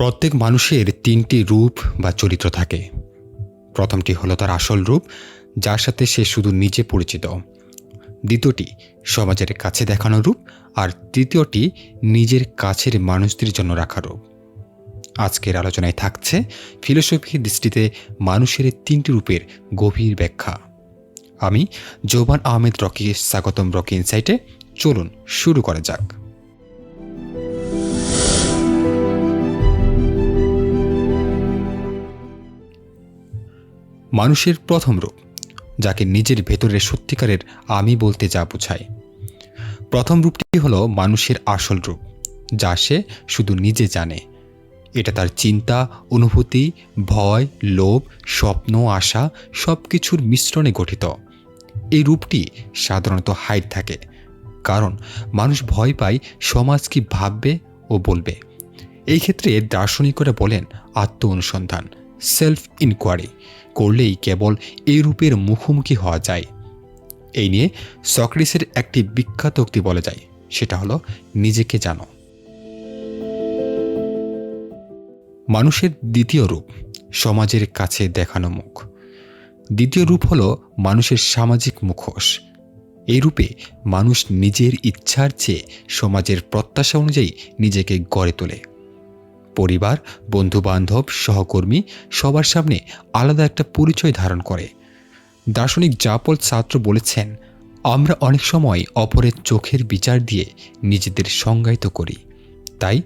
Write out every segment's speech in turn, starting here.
প্রত্যেক মানুষের তিনটি রূপ বা চরিত্র থাকে। প্রথমটি হলো তার আসল রূপ, যার সাথে সে শুধু নিজে পরিচিত। দ্বিতীয়টি সমাজের কাছে দেখানো রূপ, আর তৃতীয়টি নিজের কাছের মানুষদের জন্য রাখা রূপ। আজকের আলোচনায় থাকছে ফিলোসফির দৃষ্টিতে মানুষের তিনটি রূপের গভীর ব্যাখ্যা। আমি জোবান আহমেদ রকি স্বাগতম রকি ইনসাইটে, চলুন শুরু করা যাক। মানুষের প্রথম রূপ, যাকে নিজের ভেতরের সত্যিকারের আমি বলতে যা বোঝায় প্রথম রূপটি হলো মানুষের আসল রূপ, যা সে শুধু নিজে জানে। এটা তার চিন্তা, অনুভূতি, ভয়, লোভ, স্বপ্ন, আশা সব কিছুর মিশ্রণে গঠিত। এই রূপটি সাধারণত হাইট থাকে, কারণ মানুষ ভয় পায় সমাজ কি ভাববে ও বলবে। এই ক্ষেত্রে দার্শনিকরা বলেন আত্ম অনুসন্ধান সেলফ ইনকোয়ারি করলেই কেবল এই রূপের মুখোমুখি হওয়া যায়। এই নিয়ে সক্রেসের একটি বিখ্যাত উক্তি বলা যায়, সেটা হলো, নিজেকে জানো। মানুষের দ্বিতীয় রূপ, সমাজের কাছে দেখানো মুখ। দ্বিতীয় রূপ হলো মানুষের সামাজিক মুখোশ। এই রূপে মানুষ নিজের ইচ্ছার চেয়ে সমাজের প্রত্যাশা অনুযায়ী নিজেকে গড়ে তোলে। পরিবার, বন্ধুবান্ধব, সহকর্মী সবার সামনে আলাদা একটা পরিচয় ধারণ করে। দার্শনিক জাপল ছাত্র বলেছেন, আমরা অনেক সময় অপরের চোখের বিচার দিয়ে নিজেদের সংজ্ঞায়িত করি। তাই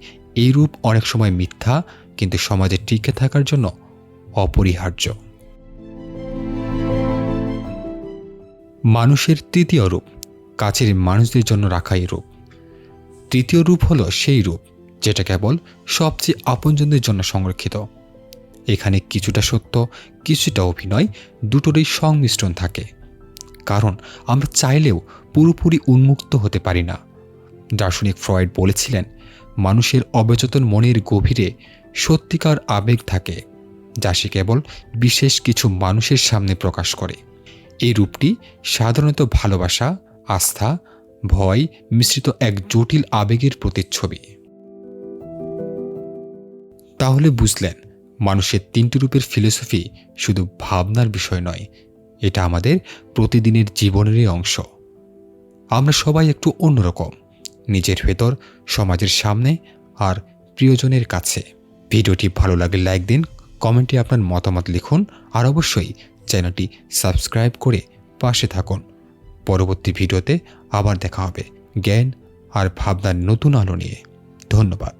এই রূপ অনেক সময় মিথ্যা কিন্তু সমাজে টিকে থাকার জন্য অপরিহার্য। মানুষের তৃতীয় রূপ, কাছের মানুষদের জন্য রাখা এই রূপ। তৃতীয় রূপ হলো সেই রূপ যেটা কেবল সবচেয়ে আপনজনদের জন্য সংরক্ষিত। এখানে কিছুটা সত্য, কিছুটা অভিনয়, দুটোরই সংমিশ্রণ থাকে। কারণ আমরা চাইলেও পুরোপুরি উন্মুক্ত হতে পারি না। দার্শনিক ফ্রয়েড বলেছিলেন, মানুষের অবচেতন মনের গভীরে সত্যিকার আবেগ থাকে, যা সে কেবল বিশেষ কিছু মানুষের সামনে প্রকাশ করে। এই রূপটি সাধারণত ভালোবাসা, আস্থা, ভয় মিশ্রিত এক জটিল আবেগের প্রতিচ্ছবি। তাহলে বুঝলেন, মানুষের তিনটি রূপের ফিলোসফি শুধু ভাবনার বিষয় নয়, এটা আমাদের প্রতিদিনের জীবনেরই অংশ। আমরা সবাই একটু অন্যরকম, নিজের ভেতর, সমাজের সামনে আর প্রিয়জনের কাছে। ভিডিওটি ভালো লাগলে লাইক দিন, কমেন্টে আপনার মতামত লিখুন, আর অবশ্যই চ্যানেলটি সাবস্ক্রাইব করে পাশে থাকুন। পরবর্তী ভিডিওতে আবার দেখা হবে, জ্ঞান আর ভাবনার নতুন আলো নিয়ে। ধন্যবাদ।